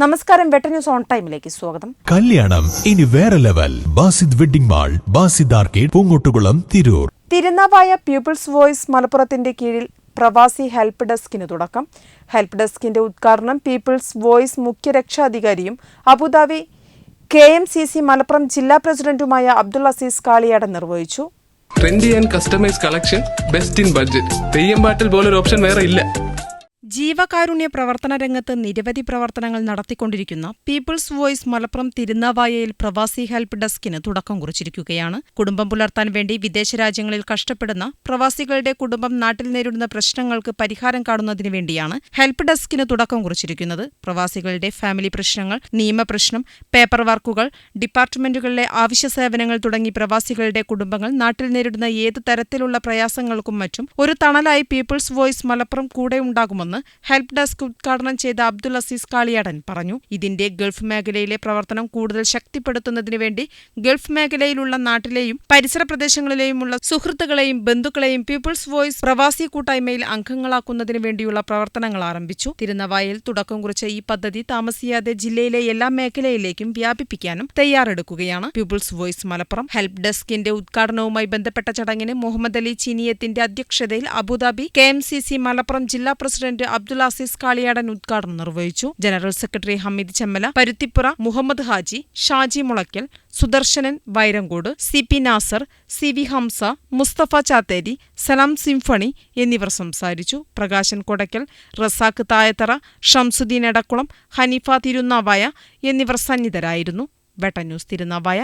നമസ്കാരം butter news on ടൈമിലേക്ക് സ്വാഗതം. കല്യാണം ഇനി വേറെ level. Basid wedding mall Basid arcade Poongottukulam Tirur. Thirunavaya people's voice മലപ്പുറത്തിന്റെ കീഴിൽ പ്രവാസി ഹെൽപ്പ് ഡെസ്കിന് തുടക്കം. ഹെൽപ്പ് ഡെസ്കിന്റെ ഉദ്ഘാടനം പീപ്പിൾസ് വോയിസ് മുഖ്യ രക്ഷാധികാരിയും Abu Dhabi K M C C Malappuram ജില്ലാ പ്രസിഡന്റുമായ അബ്ദുൾ അസീസ് കാളിയാട നിർവഹിച്ചു. Trendy and customise collection best in budget Theyyam പാട്ടിൽ പോലൊരു ഓപ്ഷൻ വേറെ ഇല്ല. ജീവകാരുണ്യ പ്രവർത്തന രംഗത്ത് നിരവധി പ്രവർത്തനങ്ങൾ നടത്തിക്കൊണ്ടിരിക്കുന്ന പീപ്പിൾസ് വോയിസ് മലപ്പുറം തിരുനാവായയിൽ പ്രവാസി ഹെൽപ്പ് ഡെസ്കിന് തുടക്കം കുറിച്ചിരിക്കുകയാണ്. കുടുംബം പുലർത്താൻ വേണ്ടി വിദേശ രാജ്യങ്ങളിൽ കഷ്ടപ്പെടുന്ന പ്രവാസികളുടെ കുടുംബം നാട്ടിൽ നേരിടുന്ന പ്രശ്നങ്ങൾക്ക് പരിഹാരം കാണുന്നതിന് വേണ്ടിയാണ് ഹെൽപ്പ് ഡെസ്കിന് തുടക്കം കുറിച്ചിരിക്കുന്നത്. പ്രവാസികളുടെ ഫാമിലി പ്രശ്നങ്ങൾ നിയമപ്രശ്നം പേപ്പർ വർക്കുകൾ ഡിപ്പാർട്ട്മെന്റുകളിലെ ആവശ്യ സേവനങ്ങൾ തുടങ്ങി പ്രവാസികളുടെ കുടുംബങ്ങൾ നാട്ടിൽ നേരിടുന്ന ഏത് തരത്തിലുള്ള പ്രയാസങ്ങൾക്കും മറ്റും ഒരു തണലായി പീപ്പിൾസ് വോയിസ് മലപ്പുറം കൂടെ ഉണ്ടാകുമെന്ന് ഹെൽപ്പ് ഡെസ്ക് ഉദ്ഘാടനം ചെയ്ത അബ്ദുൾ അസീസ് കാളിയാടൻ പറഞ്ഞു. ഇതിന്റെ ഗൾഫ് മേഖലയിലെ പ്രവർത്തനം കൂടുതൽ ശക്തിപ്പെടുത്തുന്നതിനു വേണ്ടി ഗൾഫ് മേഖലയിലുള്ള നാട്ടിലെയും പരിസര പ്രദേശങ്ങളിലെയുമുള്ള സുഹൃത്തുക്കളെയും ബന്ധുക്കളെയും പീപ്പിൾസ് വോയിസ് പ്രവാസി കൂട്ടായ്മയിൽ അംഗങ്ങളാക്കുന്നതിന് വേണ്ടിയുള്ള പ്രവർത്തനങ്ങൾ ആരംഭിച്ചു. തിരുനവായിൽ തുടക്കം കുറിച്ച ഈ പദ്ധതി താമസിയാതെ ജില്ലയിലെ എല്ലാ മേഖലയിലേക്കും വ്യാപിപ്പിക്കാനും തയ്യാറെടുക്കുകയാണ്. പീപ്പിൾസ് വോയിസ് മലപ്പുറം ഹെൽപ്പ് ഡെസ്കിന്റെ ഉദ്ഘാടനവുമായി ബന്ധപ്പെട്ട ചടങ്ങിന് മുഹമ്മദ് അലി ചീനിയത്തിന്റെ അധ്യക്ഷതയിൽ Abu Dhabi K M C C Malappuram ജില്ലാ പ്രസിഡന്റ് അബ്ദുൽ അസീസ് കാളിയാടൻ ഉദ്ഘാടനം നിർവഹിച്ചു. General secretary Hameed Chemmala Paruthippura Muhammad Haji Shaji Mulakkal Sudarshanan Vairankode C P Nasar C V Hamsa Musthafa Chatheri Salam symphony എന്നിവർ സംസാരിച്ചു. പ്രകാശൻ കൊടക്കൽ റസാഖ് തായത്തറ ഷംസുദ്ദീൻ എടക്കുളം ഹനീഫ തിരുനാവായ എന്നിവർ സന്നിധരായിരുന്നു. വെട്ട ന്യൂസ് തിരുനാവായ.